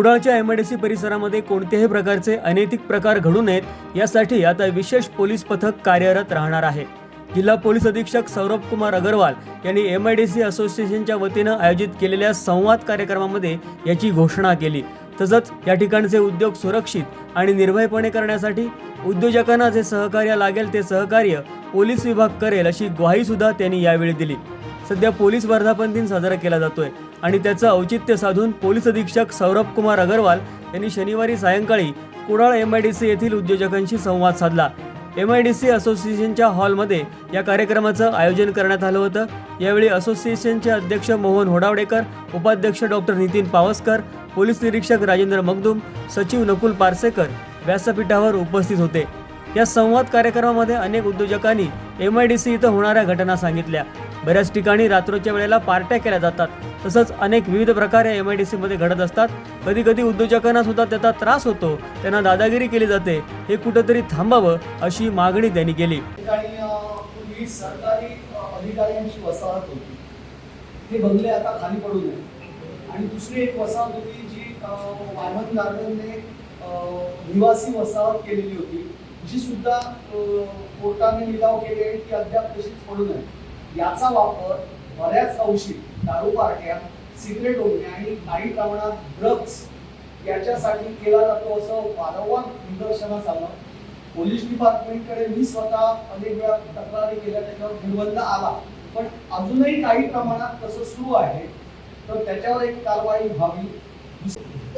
कुडाळच्या MIDC परिसरामध्ये कोणत्याही प्रकारचे अनैतिक प्रकार घडू नयेत यासाठी आता विशेष पोलीस पथक कार्यरत राहणार आहे. जिल्हा पोलीस अधीक्षक सौरभ कुमार अगरवाल यांनी एम आय डी सी असोसिएशनच्या वतीनं आयोजित केलेल्या संवाद कार्यक्रमामध्ये याची घोषणा केली. तसंच या ठिकाणचे उद्योग सुरक्षित आणि निर्भयपणे करण्यासाठी उद्योजकांना जे सहकार्य लागेल ते सहकार्य पोलीस विभाग करेल अशी ग्वाही सुद्धा त्यांनी यावेळी दिली. सध्या पोलीस वर्धापन दिन साजरा केला जातोय. आणि त्याचं औचित्य साधून पोलीस अधीक्षक सौरभ कुमार अगरवाल यांनी शनिवारी सायंकाळी Kudal M I D C येथील उद्योजकांशी संवाद साधला. एम आय डी सी असोसिएशनच्या हॉलमध्ये या कार्यक्रमाचं आयोजन करण्यात आलं होतं. यावेळी असोसिएशनचे अध्यक्ष मोहन होडावडेकर उपाध्यक्ष डॉक्टर नितीन पावसकर पोलीस निरीक्षक राजेंद्र मगदूम सचिव नकुल पारसेकर व्यासपीठावर उपस्थित होते. या संवाद कार्यक्रमामध्ये अनेक उद्योजकांनी एम आय डी सी इथं होणाऱ्या घटना सांगितल्या. बऱ्याच ठिकाणी रात्रोच्या वेळेला पार्ट्या केल्या जातात. तसंच अनेक विविध प्रकार या एम आय डी सीमध्ये घडत असतात. कधी कधी उद्योजकांना सुद्धा त्याचा त्रास होतो. त्यांना दादागिरी केली जाते. हे कुठंतरी थांबावं अशी मागणी त्यांनी केली. सरकारी अधिकाऱ्यांची वसाहत होती. हे बंगले आता खाली पडू नये आणि दुसरी एक वसाहत होती जी अ, वायमन गार्डनने निवासी वसाहत केलेली होती. जी सुद्धा कोर्टाने लिलाव केले आहे ती अद्याप तशीच पडू नये याचा वापर बऱ्याच अंशी दारू पार्ट्या सिगरेट ओढणे आणि काही प्रमाणात ड्रग्ज याच्यासाठी केला जातो असं वारंवार निदर्शनास आलं. पोलीस डिपार्टमेंटकडे मी स्वतः अनेक वेळा तक्रारी केल्या त्याच्यावर निर्बंध आला. पण अजूनही काही प्रमाणात तसं सुरू आहे. तर त्याच्यावर एक कारवाई व्हावी.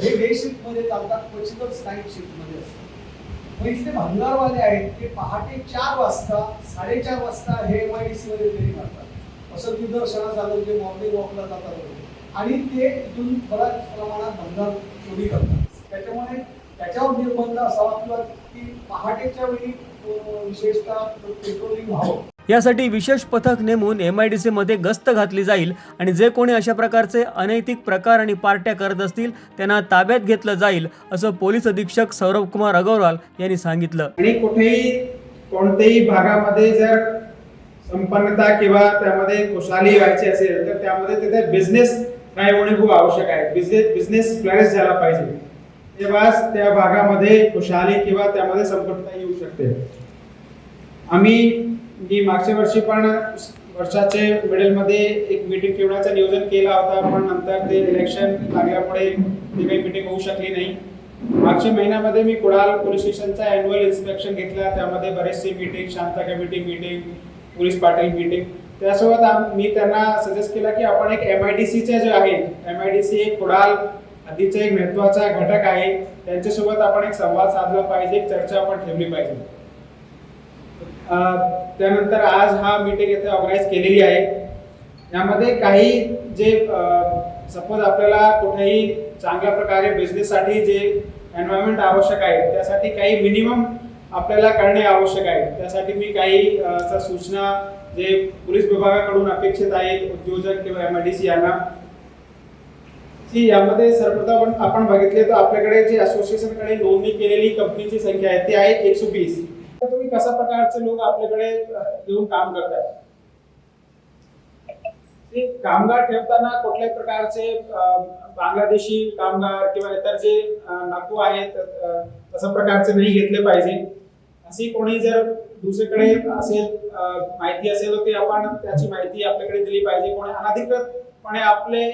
हे डे शिफ्टमध्ये चालतात क्वचितच नाईट शिफ्टमध्ये असतात. मग इथले भंगारवाले आहेत ते पहाटे चार वाजता साडेचार वाजता हे एम आय डी सी मध्ये फेरी मारतात असं निदर्शनास आलं जे मॉर्निंग वॉकला जातात. आणि ते इथून बऱ्याच प्रमाणात भंगार चोरी करतात. त्याच्यामुळे त्याच्यावर निर्बंध असावा किंवा की पहाटेच्या वेळी विशेषतः पेट्रोलिंग व्हावं. यासाठी विशेष पथक नेमून एम आय डी सीमध्ये गस्त घातली जाईल आणि जे कोणी अशा प्रकारचे अनैतिक प्रकार आणि पार्ट्या करत असतील त्यांना ताब्यात घेतलं जाईल असं पोलीस अधीक्षक सौरभ कुमार अगरवाल यांनी सांगितलं. आणि कुठेही कोणत्याही भागामध्ये जर संपन्नता किंवा त्यामध्ये खुशाली व्हायची असेल तर त्यामध्ये तिथे बिझनेस काय होणे खूप आवश्यक आहे. बिझनेस बिझनेस फ्लॅरिश झाला पाहिजे. तेव्हाच त्या भागामध्ये खुशाली किंवा त्यामध्ये संपन्नता येऊ शकते. आम्ही मी मागच्या वर्षी पण वर्षाचे मिडलमध्ये एक मीटिंग ठेवण्याचं नियोजन केला होता पण नंतर ते इलेक्शन लागल्यामुळे ती काही मीटिंग होऊ शकली नाही. मागच्या महिन्यामध्ये मी कुडाल पोलीस स्टेशनचा अॅन्युअल इन्स्पेक्शन घेतला. त्यामध्ये बरेचसे meeting Shanta committee meeting police Patil meeting त्यासोबत मी त्यांना सजेस्ट केला की आपण एक एम आय डी सीचे जे आहे एम आय डी सी एक कुडाल आधीचा एक महत्त्वाचा घटक आहे. त्यांच्यासोबत आपण एक संवाद साधला पाहिजे एक चर्चा आपण ठेवली पाहिजे. त्यानंतर आज हा मीटिंग येथे ऑर्गनाईज केलेली आहे. यामध्ये काही जे सपोज आपल्याला कुठेही चांगल्या प्रकारे बिझनेससाठी जे एन्व्हायरमेंट आवश्यक आहे त्यासाठी काही मिनिमम आपल्याला करणे आवश्यक आहे. त्यासाठी मी काही सूचना जे पोलीस विभागाकडून अपेक्षित आहेत उद्योजक किंवा एम आय डी सी यांना की यामध्ये सर्वप्रथम आपण आपण बघितले तर आपल्याकडे जे असोसिएशनकडे नोंदणी केलेली कंपनीची संख्या आहे ती आहे एकशे वीस. तर तुम्ही कशा प्रकारचे लोक आपल्याकडे येऊन काम करतात कामगार ठेवताना कुठल्याही प्रकारचे बांगलादेशी कामगार किंवा इतर जे नको आहेत तशा प्रकारचे नाही घेतले पाहिजे. अशी कोणी जर दुसरीकडे असेल माहिती असेल तर ते आपण त्याची माहिती आपल्याकडे दिली पाहिजे. कोणी अनधिकृतपणे आपले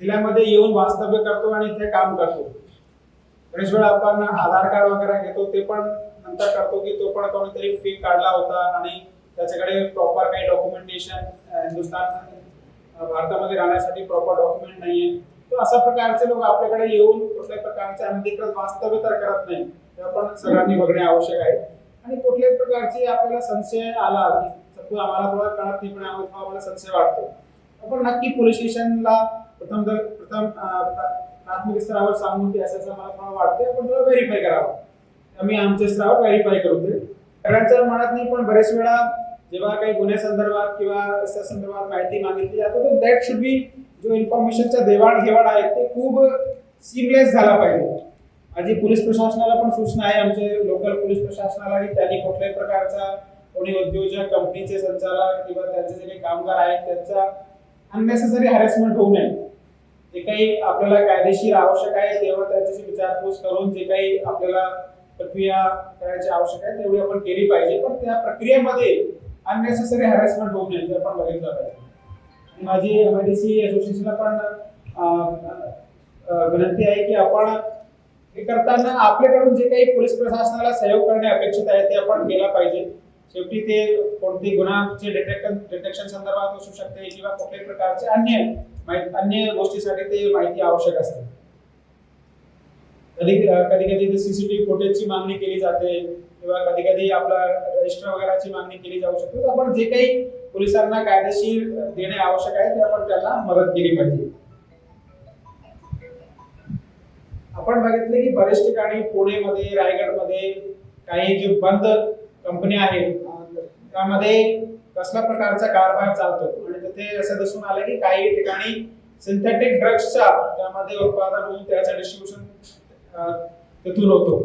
जिल्ह्यामध्ये येऊन वास्तव्य करतो आणि इथे काम करतो. बरेच वेळा आपण आधार कार्ड वगैरे घेतो ते पण नंतर करतो की तो पण कोणीतरी फी काढला होता आणि त्याच्याकडे प्रॉपर काही डॉक्युमेंटेशन हिंदुस्थान भारतामध्ये राहण्यासाठी प्रॉपर डॉक्युमेंट नाहीये. तर अशा प्रकारचे लोक आपल्याकडे येऊन कुठल्या प्रकारचे अनधिकृत वास्तव्य तर करत नाही. ते आपण सगळ्यांनी बघणे आवश्यक आहे. आणि कुठल्याही प्रकारचे आपल्याला संशय आला की आम्हाला थोडा कळत नाही पण आम्हाला आम्हाला संशय वाटतो. आपण नक्की पोलीस स्टेशनला प्रथम जर प्रथम प्राथमिक स्तरावर सांगून ते असं मला थोडं वाटतंय आपण थोडं व्हेरीफाय करावं. आम्ही आमच्या स्तरावर व्हेरीफाय करू ते सगळ्यांच्या मनात नाही पण बरेच वेळा जेव्हा काही गुन्हे संदर्भात किंवा अशा संदर्भात माहिती मागितली जाते तर दॅट शुड बी जो इन्फॉर्मेशनचा देवाणघेवाण आहे ते खूप सिमलेस झाला पाहिजे. माझी पोलीस प्रशासनाला पण सूचना आहे. आमचे लोकल पोलीस प्रशासनाला की त्यांनी कुठल्याही प्रकारचा कोणी उद्योजक कंपनीचे संचालक किंवा त्यांचे जे काही कामगार आहेत त्यांचा अननेसेसरी हॅरेसमेंट होऊ नये. जे काही आपल्याला कायदेशीर आवश्यक आहे तेव्हा त्यांच्याशी विचारपूस करून जे काही आपल्याला प्रक्रिया करायची आवश्यक आहे तेवढी आपण केली पाहिजे. पण त्या प्रक्रियेमध्ये अननेसेसरी हॅरेसमेंट होऊ नये ते आपण बघितलं पाहिजे. माझी एम आय डी सी असोसिएशनला पण विनंती आहे की आपण हे करताना आपल्याकडून जे काही पोलीस प्रशासनाला सहयोग करणे अपेक्षित आहे ते आपण केला पाहिजे. शेवटी ते कोणती गुन्हाचे डिटेक्शन डिटेक्शन संदर्भात असू शकते किंवा कुठल्याही प्रकारचे अन्य अन्य गोष्टीसाठी ते माहिती आवश्यक असते. कधी कधी कधी सीसीटीव्ही फुटेजची मागणी केली जाते किंवा कधी कधी आपला रजिस्टर वगैरेची मागणी केली जाऊ शकते. आपण जे काही पोलिसांना कायदेशीर देणे आवश्यक आहे ते आपण त्यांना मदत केली पाहिजे. आपण बघितले की बरेच ठिकाणी पुणेमध्ये रायगडमध्ये काही जे बंद कंपन्या आहेत त्यामध्ये कसल्या प्रकारचा कारभार चालतो? आणि तिथे असं दिसून आलं की काही ठिकाणी सिंथेटिक ड्रग्सचा त्यामध्ये उत्पादन होऊन त्याचं डिस्ट्रीब्युशन तिथून होतो.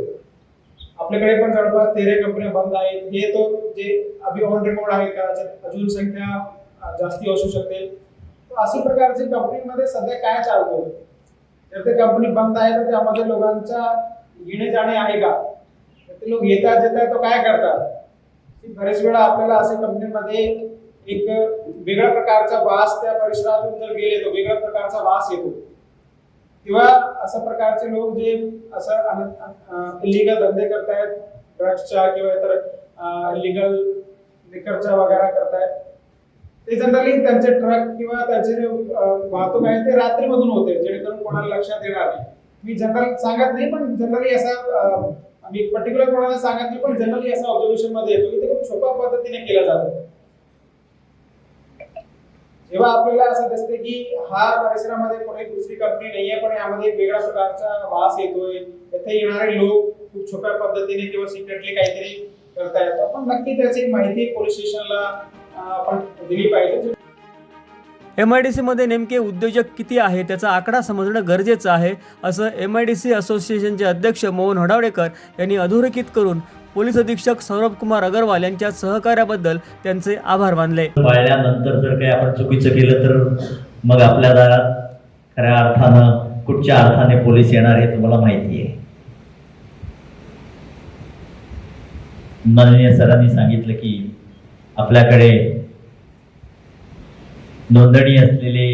आपल्याकडे पण जवळपास तेरा कंपन्या बंद आहेत. हे तो जे अभि ऑन रेकॉर्ड आहे का अजून संख्या जास्ती असू शकते तर अशा प्रकारचे कंपनीमध्ये सध्या काय चालतं? तर ते कंपनी बंद आहे तर त्यामध्ये लोकांचा येणे जाणे आहे का? तर ते लोक येतात येतात तो काय करतात? की बरेच वेळा आपल्याला अशा कंपनीमध्ये एक वेगळ्या प्रकारचा वास त्या परिसरातून जर गेले तो वेगळ्या प्रकारचा वास येतो. किंवा अशा प्रकारचे लोक जे असं इलिगल धंदे करतायत ड्रग्सच्या किंवा इतर लिगल लिकरच्या वगैरे करतायत ते जनरली त्यांचे ट्रक किंवा त्यांचे जे वाहतूक आहे ते रात्रीमधून होते जेणेकरून कोणाला लक्षात येणार नाही. मी जनरल सांगत नाही पण जनरली असा मी पर्टिक्युलर कोणाला सांगत नाही पण जनरली असा ऑब्झर्वेशनमध्ये येतो की ते खूप सोप्या पद्धतीने केलं जातं. जेव्हा आपल्याला असं दिसते की हा परिसरामध्ये कोणी दुसरी कंपनी नाहीये पण यामध्ये वेगळ्या प्रकारचा वास येतोय येथे येणारे लोक खूप छोप्या पद्धतीने किंवा सिक्रेटली काहीतरी करता येतो पण नक्की त्याची माहिती पोलीस स्टेशनला आपण दिली पाहिजे. एम आय डी सीमध्ये नेमके उद्योजक किती आहे त्याचा आकडा समजणं गरजेचं आहे असं एम आय डी सी असोसिएशनचे अध्यक्ष मोहन हडावडेकर यांनी अधोरेखित करून पोलीस अधीक्षक सौरभ कुमार अगरवाल यांच्या सहकार्याबद्दल त्यांचे आभार मानले. पाळल्यानंतर जर काही आपण चुकीचं केलं तर मग आपल्या दारात खऱ्या अर्थानं कुठच्या अर्थाने पोलीस येणार हे तुम्हाला माहिती आहे. माननीय सरांनी सांगितलं की आपल्याकडे नोंदणी असलेले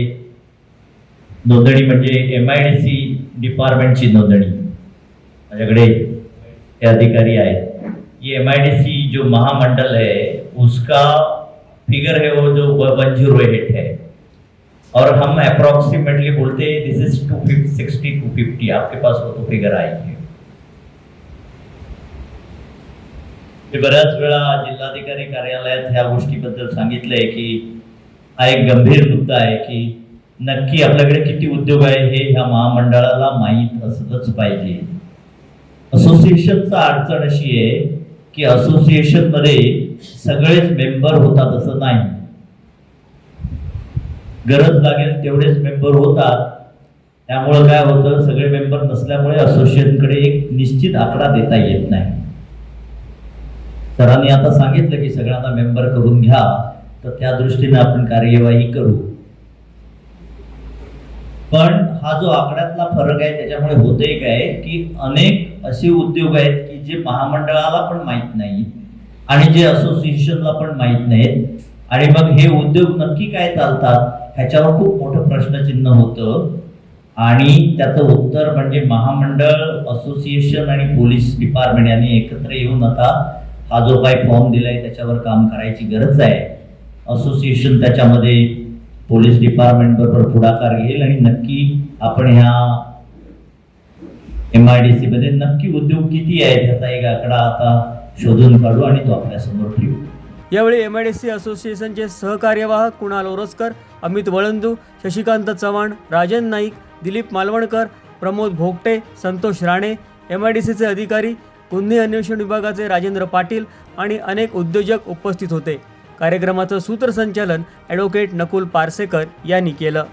नोंदणी एम आय डी सी डिपार्टमेंटची नोंदणी. माझ्याकडे हे अधिकारी आहेत. ये एम आई डी सी जो महामंडल है उसका फिगर है वो जो वन ज़ीरो एट है. और हम अप्रोक्सीमेटली बोलते हैं this is two fifty sixty two fifty आपके पास वो तो फिगर आएगी. मी बऱ्याच वेळा जिल्हाधिकारी कार्यालयात ह्या गोष्टीबद्दल सांगितलंय की हा एक गंभीर मुद्दा आहे की नक्की आपल्याकडे किती उद्योग आहे हे ह्या महामंडळाला माहीत असलंच पाहिजे. असोसिएशनचा अडचण अशी आहे की असोसिएशनमध्ये सगळेच मेंबर होतात असं नाही. गरज लागेल तेवढेच मेंबर होतात. त्यामुळं काय होतं सगळे मेंबर नसल्यामुळे असोसिएशनकडे एक निश्चित आकडा देता येत नाही. सरांनी आता सांगितलं की सगळ्यांना मेंबर करून घ्या तर त्या दृष्टीने आपण कार्यवाही करू. पण हा जो आकड्यातला फरक आहे त्याच्यामुळे होतंय काय की अनेक असे उद्योग आहेत की जे महामंडळाला पण माहीत नाही आणि जे असोसिएशनला पण माहीत नाहीत. आणि मग हे उद्योग नक्की काय चालतात ह्याच्यावर खूप मोठं प्रश्नचिन्ह होतं. आणि त्याचं उत्तर म्हणजे महामंडळ असोसिएशन आणि पोलीस डिपार्टमेंट यांनी एकत्र येऊन आता हा जो काही फॉर्म दिलाय त्याच्यावर काम करायची गरज आहे. असोसिएशन त्याच्यामध्ये पोलीस डिपार्टमेंट बरोबर पुढाकार घेईल आणि नक्की आपण ह्या एम आय डी सी मध्ये नक्की उद्योग किती आहेत ह्याचा एक आकडा आता शोधून काढू आणि तो आपल्यासमोर ठेवू. यावेळी एम आय डी सी असोसिएशनचे सहकार्यवाहक Kunal Oraskar Amit Walandu Shashikant Chavan Rajan Naik Dilip Malvankar Pramod Bhogte Santosh Rane M I D सीचे अधिकारी गुन्हे अन्वेषण विभागाचे राजेंद्र पाटील आणि अनेक उद्योजक उपस्थित होते. कार्यक्रमाचं सूत्रसंचालन ॲडव्होकेट नकुल पारसेकर यांनी केलं.